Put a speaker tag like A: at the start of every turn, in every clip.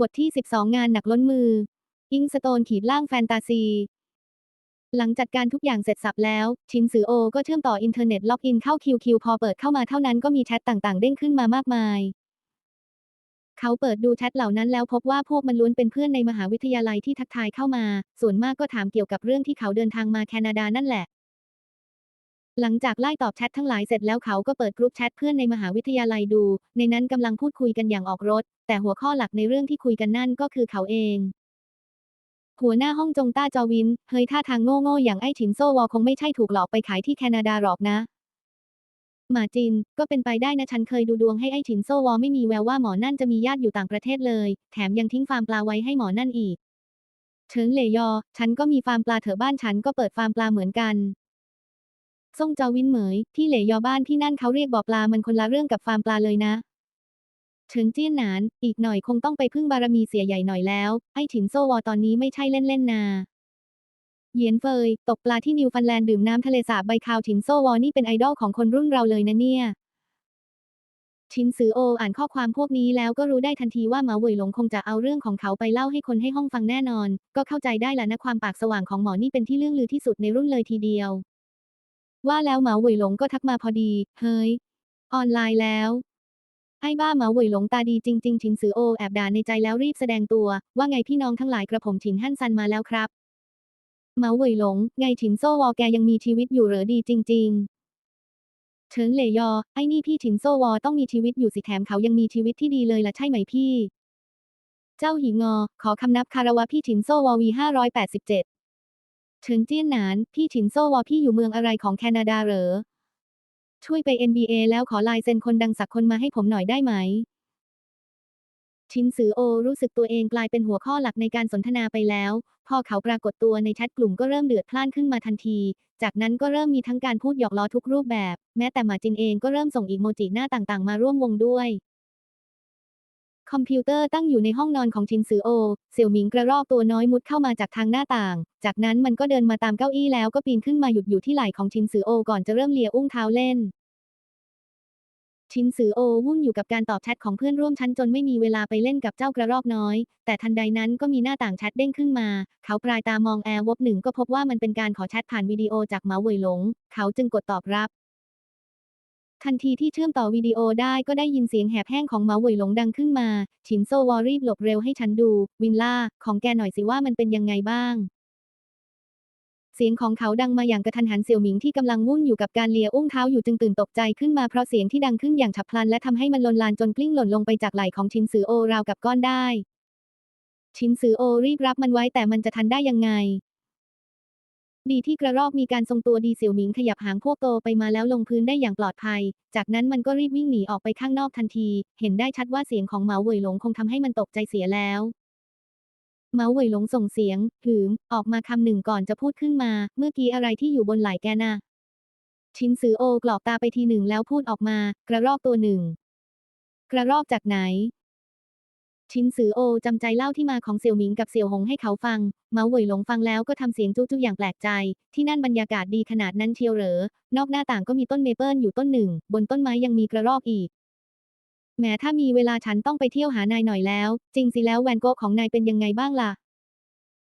A: บทที่ 12 งานหนักล้นมือ อิงสโตนขีดล่างแฟนตาซี หลังจัดการทุกอย่างเสร็จสับแล้ว ชินซือโอก็เชื่อมต่ออินเทอร์เน็ตล็อกอินเข้าคิวคิวพอเปิดเข้ามาเท่านั้นก็มีแชทต่างๆ เด้งขึ้นมามากมาย เขาเปิดดูแชทเหล่านั้นแล้วพบว่าพวกมันล้วนเป็นเพื่อนในมหาวิทยาลัยที่ทักทายเข้ามา ส่วนมากก็ถามเกี่ยวกับเรื่องที่เขาเดินทางมาแคนาดานั่นแหละหลังจากไล่ตอบแชททั้งหลายเสร็จแล้วเขาก็เปิดกรุ๊ปแชทเพื่อนในมหาวิทยาลัยดู ในนั้นกำลังพูดคุยกันอย่างออกรถ แต่หัวข้อหลักในเรื่องที่คุยกันนั่นก็คือเขาเอง หัวหน้าห้องจงต้าจอวิน เฮ้ยท่าทางโง่ๆอย่างไอ้ฉินโซวอคงไม่ใช่ถูกหลอกไปขายที่แคนาดาหรอกนะหมาจิน ก็เป็นไปได้นะฉันเคยดูดวงให้ไอ้ฉินโซวอไม่มีแววว่าหมอนั่นจะมีญาติอยู่ต่างประเทศเลย แถมยังทิ้งฟาร์มปลาไว้ให้หมอนั่นอีกเฉิงเลยยอฉันก็มีฟาร์มปลาเถอะบ้านฉันก็เปิดฟาร์มปลาเหมือนกันซ่งจาวินเหมย ที่เหลยยอบ้านที่นั่นเขาเรียกบ่อปลามันคนละเรื่องกับฟาร์มปลาเลยนะ เฉิงเจี้ยนหนาน อีกหน่อยคงต้องไปพึ่งบารมีเสียใหญ่หน่อยแล้ว ไอ้ฉินโซวอตอนนี้ไม่ใช่เล่นๆนนา เหยียนเฟย ตกปลาที่นิวฟันแลนด์ดื่มน้ำทะเลสาบใบคาวฉินโซวอนี่เป็นไอดอลของคนรุ่นเราเลยนะเนี่ย ชินซือโออ่านข้อความพวกนี้แล้วก็รู้ได้ทันทีว่าหมาเหวยหลงคงจะเอาเรื่องของเขาไปเล่าให้คนให้ห้องฟังแน่นอน ก็เข้าใจได้ละนะความปากสว่างของหมอนี่เป็นที่เรื่องลือที่สุดในรุ่นเลยทีเดียว ว่าแล้วหมาเหวยหลงก็ทักมาพอดี เฮ้ย ออนไลน์แล้ว ไอ้บ้าหมาหวยหลงตาดีจริง ๆ ชินซือโอแอบด่าในใจแล้วรีบแสดงตัว ว่าไงพี่น้องทั้งหลายกระผมฉินฮั่นซันมาแล้วครับเหมาหวยหลง ไงฉินโซวอแกยังมีชีวิตอยู่เหรอดีจริง ๆเฉิงเหลยยอ ไอ้นี่พี่ฉินโซวอต้องมีชีวิตอยู่สิแถมเขายังมีชีวิตที่ดีเลยล่ะใช่ไหมพี่ เจ้าหิงอ ขอคำนับคารวะพี่ฉินโซวอวีห้าร้อยแปดสิบเจ็ดเฉิงเจี้ยนหนาน พี่ฉินโซวอพี่อยู่เมืองอะไรของแคนาดาเหรอ ช่วยไป NBA แล้วขอลายเซ็นคนดังสักคนมาให้ผมหน่อยได้ไหม ชินซือโอรู้สึกตัวเองกลายเป็นหัวข้อหลักในการสนทนาไปแล้ว พอเขาปรากฏตัวในแชทกลุ่มก็เริ่มเดือดพล่านขึ้นมาทันที จากนั้นก็เริ่มมีทั้งการพูดหยอกล้อทุกรูปแบบ แม้แต่หมาจินเองก็เริ่มส่งอีโมจิหน้าต่างๆ มาร่วมวงด้วยคอมพิวเตอร์ตั้งอยู่ในห้องนอนของชินซือโอ เสี่ยวหมิงกระรอกตัวน้อยมุดเข้ามาจากทางหน้าต่าง จากนั้นมันก็เดินมาตามเก้าอี้แล้วก็ปีนขึ้นมาหยุดอยู่ที่ไหล่ของชินซือโอก่อนจะเริ่มเลียอุ้งเท้าเล่น ชินซือโอวุ่นอยู่กับการตอบแชทของเพื่อนร่วมชั้นจนไม่มีเวลาไปเล่นกับเจ้ากระรอกน้อย แต่ทันใดนั้นก็มีหน้าต่างแชทเด้งขึ้นมา เขาปลายตามองแอร์วบหนึ่งก็พบว่ามันเป็นการขอแชทผ่านวิดีโอจากเหมาเวยหลง เขาจึงกดตอบรับทันทีที่เชื่อมต่อวิดีโอได้ก็ได้ยินเสียงแหบแห้งของเมาเหวยหลงดังขึ้นมา ชินโซวอรีบหลบเร็วให้ฉันดู วินล่า ของแกหน่อยสิว่ามันเป็นยังไงบ้าง เสียงของเขาดังมาอย่างกระทันหันเสี่ยวหมิงที่กำลังวุ่นอยู่กับการเลียอุ้งเท้าอยู่จึงตื่นตกใจขึ้นมาเพราะเสียงที่ดังขึ้นอย่างฉับพลันและทำให้มันลนลานจนกลิ้งหล่นลงไปจากไหล่ของชินซือโอราวกับก้อนได้ ชินซือโอรีบรับมันไว้แต่มันจะทันได้ยังไง ดีที่กระรอกมีการทรงตัวดีเสี่ยวหมิงขยับหางพวกโตไปมาแล้วลงพื้นได้อย่างปลอดภัย จากนั้นมันก็รีบวิ่งหนีออกไปข้างนอกทันที เห็นได้ชัดว่าเสียงของเหมาเหวยหลงคงทำให้มันตกใจเสียแล้ว เมาเหวยหลงส่งเสียงหืม ออกมาคำหนึ่งก่อนจะพูดขึ้นมา เมื่อกี้อะไรที่อยู่บนไหล่แกน่ะชินซือโอกรอกตาไปทีหนึ่งแล้วพูดออกมา กระรอกตัวหนึ่ง กระรอกจากไหน ชินซือโอจำใจเล่าที่มาของเสี่ยวหมิงกับเสี่ยวหงให้เขาฟัง เมาเหวยหลงฟังแล้วก็ทำเสียงจู้ๆอย่างแปลกใจ ที่นั่นบรรยากาศดีขนาดนั้นเชียวเหรอ นอกหน้าต่างก็มีต้นเมเปิลอยู่ต้นหนึ่ง บนต้นไม้ยังมีกระรอกอีก แม้ถ้ามีเวลาฉันต้องไปเที่ยวหานายหน่อยแล้ว จริงสิแล้วแวนโกะของนายเป็นยังไงบ้างล่ะ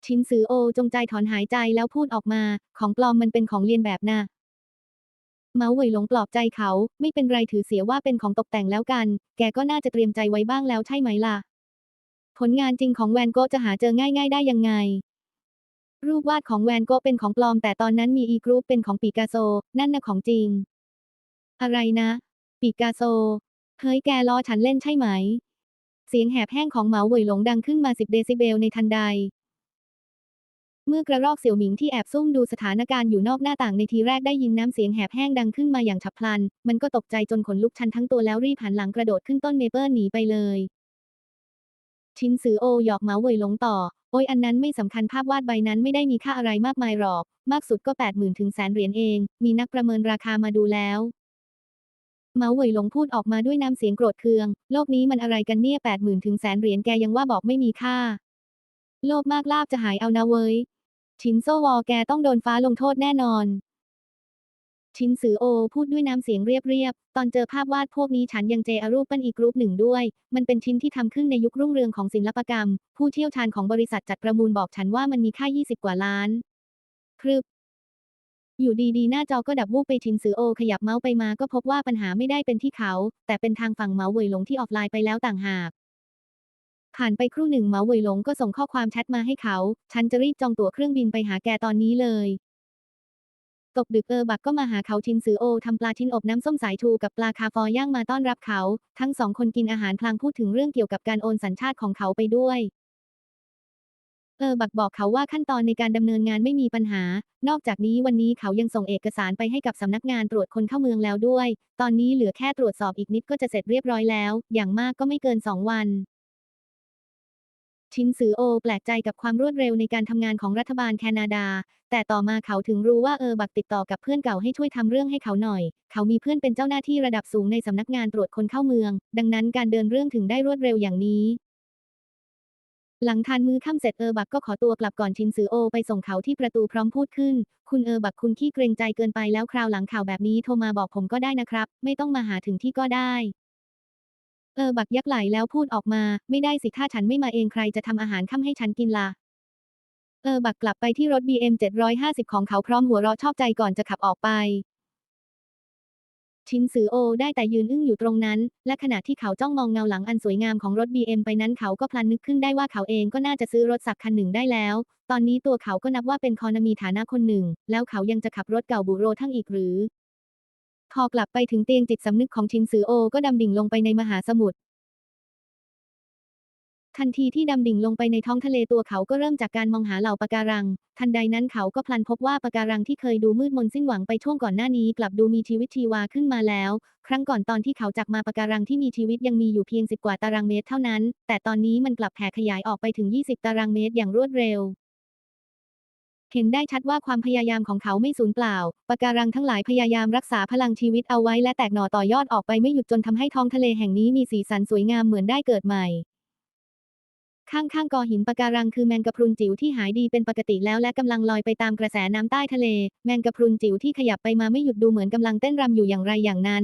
A: ชินซือโอจงใจถอนหายใจแล้วพูดออกมา ของปลอมมันเป็นของเลียนแบบนะเมาเหวยหลงปลอบใจเขา ไม่เป็นไรถือเสียว่าเป็นของตกแต่งแล้วกัน แกก็น่าจะเตรียมใจไว้บ้างแล้วใช่ไหมล่ะ ผลงานจริงของแวนโกะจะหาเจอง่าย ๆ ได้ยังไง รูปวาดของแวนโกะเป็นของปลอม แต่ตอนนั้นมีอีกรูปเป็นของปิกัสโซ นั่นน่ะของจริง อะไรนะ ปิกัสโซ เฮ้ยแกล้อฉันเล่นใช่ไหม เสียงแหบแห้งของเหมาเหวยหลงดังขึ้นมาสิบเดซิเบลในทันใด เมื่อกระรอกเสี่ยวหมิงที่แอบซุ่มดูสถานการณ์อยู่นอกหน้าต่างในทีแรกได้ยินน้ำเสียงแหบแห้งดังขึ้นมาอย่างฉับพลัน มันก็ตกใจจนขนลุกชันทั้งตัวแล้วรีบหันหลังกระโดดขึ้นต้นเมเปิลหนีไปเลยชินซือโอหยอกเหมาเวยหลงต่อ โอ้ยอันนั้นไม่สำคัญภาพวาดใบนั้นไม่ได้มีค่าอะไรมากมายหรอก มากสุดก็แปดหมื่นถึงแสนเหรียญเอง มีนักประเมินราคามาดูแล้ว เมาเหวยหลงพูดออกมาด้วยน้ำเสียงโกรธเคือง โลกนี้มันอะไรกันเนี่ยแปดหมื่นถึงแสนเหรียญแกยังว่าบอกไม่มีค่า โลภมากลาบจะหายเอานะเว้ย ชินโซวอแกต้องโดนฟ้าลงโทษแน่นอน ชินซือโอพูดด้วยน้ำเสียงเรียบๆ ตอนเจอภาพวาดพวกนี้ฉันยังเจอรูปปั้นอีกรูปหนึ่งด้วย มันเป็นชิ้นที่ทำขึ้นในยุครุ่งเรืองของศิลปกรรม ผู้เชี่ยวชาญของบริษัทจัดประมูลบอกฉันว่ามันมีค่า 20 กว่าล้านพรึบ อยู่ดีๆ หน้าจอก็ดับวูบไปชินซือโอ ขยับเมาส์ไปมาก็พบว่าปัญหาไม่ได้เป็นที่เขา แต่เป็นทางฝั่งเมาเหวยหลงที่ออฟไลน์ไปแล้วต่างหากผ่านไปครู่หนึ่งเมาเหวยหลงก็ส่งข้อความแชทมาให้เขา ฉันจะรีบจองตั๋วเครื่องบินไปหาแกตอนนี้เลย ตกดึกเออบักก็มาหาเขาชินซือโอทำปลาชิ้นอบน้ำส้มสายชูกับปลาคาฟอย่างมาต้อนรับเขา ทั้งสองคนกินอาหารพลางพูดถึงเรื่องเกี่ยวกับการโอนสัญชาติของเขาไปด้วย เออบักบอกเขาว่าขั้นตอนในการดำเนินงานไม่มีปัญหา นอกจากนี้วันนี้เขายังส่งเอกสารไปให้กับสำนักงานตรวจคนเข้าเมืองแล้วด้วย ตอนนี้เหลือแค่ตรวจสอบอีกนิดก็จะเสร็จเรียบร้อยแล้ว อย่างมากก็ไม่เกินสองวัน ชินซือโอ แปลกใจกับความรวดเร็วในการทำงานของรัฐบาลแคนาดา แต่ต่อมาเขาถึงรู้ว่าเออบักติดต่อกับเพื่อนเก่าให้ช่วยทำเรื่องให้เขาหน่อย เขามีเพื่อนเป็นเจ้าหน้าที่ระดับสูงในสำนักงานตรวจคนเข้าเมือง ดังนั้นการเดินเรื่องถึงได้รวดเร็วอย่างนี้ หลังทานมื้อค่ำเสร็จเออบักก็ขอตัวกลับก่อนชินซือโอไปส่งเขาที่ประตูพร้อมพูดขึ้น คุณเออบักคุณขี้เกรงใจเกินไปแล้วคราวหลังข่าวแบบนี้โทรมาบอกผมก็ได้นะครับ ไม่ต้องมาหาถึงที่ก็ได้ เออบักยักไหลแล้วพูดออกมา ไม่ได้สิถ้าฉันไม่มาเองใครจะทำอาหารค่ำให้ฉันกินล่ะเออบักกลับไปที่รถ BM 750 ของเขาพร้อมหัวเราะชอบใจก่อนจะขับออกไป ชินซือโอได้แต่ยืนอึ้งอยู่ตรงนั้น และขณะที่เขาจ้องมองเงาหลังอันสวยงามของรถ BM ไปนั้นเขาก็พลันนึกขึ้นได้ว่าเขาเองก็น่าจะซื้อรถสักคันหนึ่งได้แล้ว ตอนนี้ตัวเขาก็นับว่าเป็นคอนมีฐานะคนหนึ่ง แล้วเขายังจะขับรถเก่าบูโรทั้งอีกหรือพอกลับไปถึงเตียงจิตสำนึกของชินซือโอก็ดำดิ่งลงไปในมหาสมุทร ทันทีที่ดำดิ่งลงไปในท้องทะเลตัวเขาก็เริ่มจากการมองหาเหล่าปะการัง ทันใดนั้นเขาก็พลันพบว่าปะการังที่เคยดูมืดมนสิ้นหวังไปช่วงก่อนหน้านี้ กลับดูมีชีวิตชีวาขึ้นมาแล้ว ครั้งก่อนตอนที่เขาจักมาปะการังที่มีชีวิตยังมีอยู่เพียงสิบกว่าตารางเมตรเท่านั้น แต่ตอนนี้มันกลับแผ่ขยายออกไปถึง 20 ตารางเมตรอย่างรวดเร็วเห็นได้ชัดว่าความพยายามของเขาไม่สูญเปล่า ปะการังทั้งหลายพยายามรักษาพลังชีวิตเอาไว้และแตกหน่อต่อยอดออกไปไม่หยุดจนทำให้ท้องทะเลแห่งนี้มีสีสันสวยงามเหมือนได้เกิดใหม่ ข้างๆกอหินปะการังคือแมงกะพรุนจิ๋วที่หายดีเป็นปกติแล้วและกำลังลอยไปตามกระแสน้ำใต้ทะเล แมงกะพรุนจิ๋วที่ขยับไปมาไม่หยุดดูเหมือนกำลังเต้นรำอยู่อย่างไรอย่างนั้น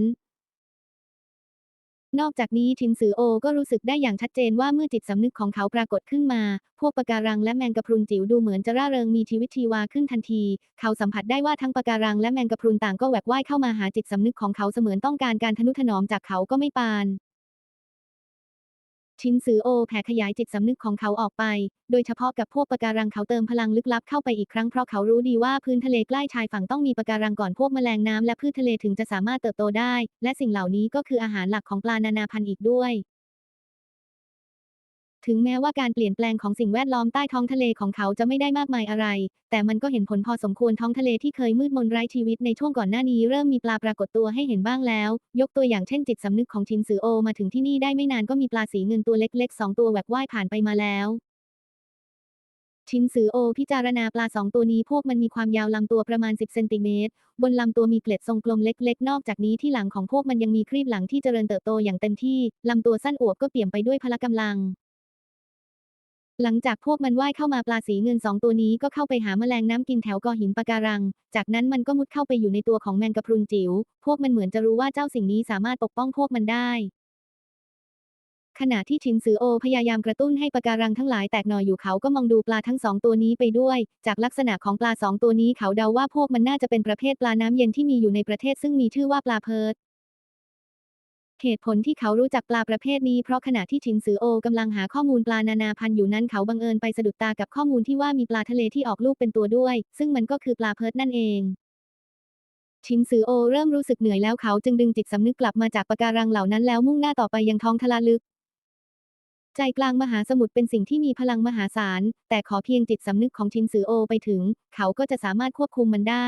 A: นอกจากนี้ชินซือโอก็รู้สึกได้อย่างชัดเจนว่าเมื่อจิตสำนึกของเขาปรากฏขึ้นมา พวกปะการังและแมงกะพรุนจิ๋วดูเหมือนจะร่าเริงมีชีวิตชีวาขึ้นทันที เขาสัมผัสได้ว่าทั้งปะการังและแมงกะพรุนต่างก็แหวกว่ายเข้ามาหาจิตสำนึกของเขาเสมือนต้องการการทนุถนอมจากเขาก็ไม่ปาน ชินซือโอแผ่ขยายจิตสำนึกของเขาออกไป โดยเฉพาะกับพวกปะการังเขาเติมพลังลึกลับเข้าไปอีกครั้งเพราะเขารู้ดีว่าพื้นทะเลใกล้ชายฝั่งต้องมีปะการังก่อนพวกแมลงน้ำและพืชทะเลถึงจะสามารถเติบโตได้ และสิ่งเหล่านี้ก็คืออาหารหลักของปลานานาพันธุ์อีกด้วย ถึงแม้ว่าการเปลี่ยนแปลงของสิ่งแวดล้อมใต้ท้องทะเลของเขาจะไม่ได้มากมายอะไร แต่มันก็เห็นผลพอสมควรท้องทะเลที่เคยมืดมนไร้ชีวิตในช่วงก่อนหน้านี้เริ่มมีปลาปรากฏตัวให้เห็นบ้างแล้ว ยกตัวอย่างเช่นจิตสำนึกของชินซือโอมาถึงที่นี่ได้ไม่นานก็มีปลาสีเงินตัวเล็กๆสองตัวแหวกว่ายผ่านไปมาแล้วชินซือโอพิจารณาปลาสองตัวนี้พวกมันมีความยาวลำตัวประมาณ 10 เซนติเมตร บนลำตัวมีเกล็ดทรงกลมเล็กๆ นอกจากนี้ที่หลังของพวกมันยังมีครีบหลังที่เจริญเติบโตอย่างเต็มที่ ลำตัวสั้นอวบก็เปี่ยมไปด้วยพละกำลัง หลังจากพวกมันว่ายเข้ามาปลาสีเงินสองตัวนี้ก็เข้าไปหาแมลงน้ำกินแถวกอหินปะการัง จากนั้นมันก็มุดเข้าไปอยู่ในตัวของแมงกะพรุนจิ๋ว พวกมันเหมือนจะรู้ว่าเจ้าสิ่งนี้สามารถปกป้องพวกมันได้ ขณะที่ชินซือโอพยายามกระตุ้นให้ปะการังทั้งหลายแตกหน่ออยู่เขาก็มองดูปลาทั้งสองตัวนี้ไปด้วย จากลักษณะของปลาสองตัวนี้เขาเดาว่าพวกมันน่าจะเป็นประเภทปลาน้ำเย็นที่มีอยู่ในประเทศซึ่งมีชื่อว่าปลาเพิร์ด เหตุผลที่เขารู้จักปลาประเภทนี้เพราะขณะที่ชินซือโอกำลังหาข้อมูลปลานานาพันธุ์อยู่นั้นเขาบังเอิญไปสะดุดตากับข้อมูลที่ว่ามีปลาทะเลที่ออกลูกเป็นตัวด้วย ซึ่งมันก็คือปลาเพิร์ดนั่นเอง ชินซือโอเริ่มรู้สึกเหนื่อยแล้วเขาจึงดึงจิตสำนึกกลับมาจากปะการังเหล่านั้นแล้วมุ่งหน้าต่อไปยังท้องทะเลลึก ใจกลางมหาสมุทรเป็นสิ่งที่มีพลังมหาศาล แต่ขอเพียงจิตสำนึกของชินซือโอไปถึง เขาก็จะสามารถควบคุมมันได้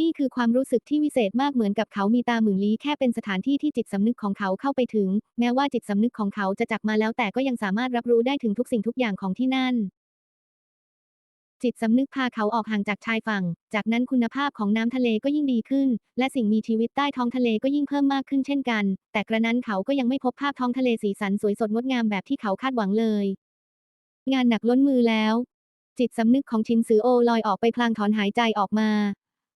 A: นี่คือความรู้สึกที่วิเศษมากเหมือนกับเขามีตาหมื่นลี้แค่เป็นสถานที่ที่จิตสำนึกของเขาเข้าไปถึง แม้ว่าจิตสำนึกของเขาจะจักมาแล้วแต่ก็ยังสามารถรับรู้ได้ถึงทุกสิ่งทุกอย่างของที่นั่น จิตสำนึกพาเขาออกห่างจากชายฝั่ง จากนั้นคุณภาพของน้ำทะเลก็ยิ่งดีขึ้น และสิ่งมีชีวิตใต้ท้องทะเลก็ยิ่งเพิ่มมากขึ้นเช่นกัน แต่กระนั้นเขาก็ยังไม่พบภาพท้องทะเลสีสันสวยสดงดงามแบบที่เขาคาดหวังเลย งานหนักล้นมือแล้วจิตสำนึกของชินซือโอลอยออกไปพลางถอนหายใจออกมา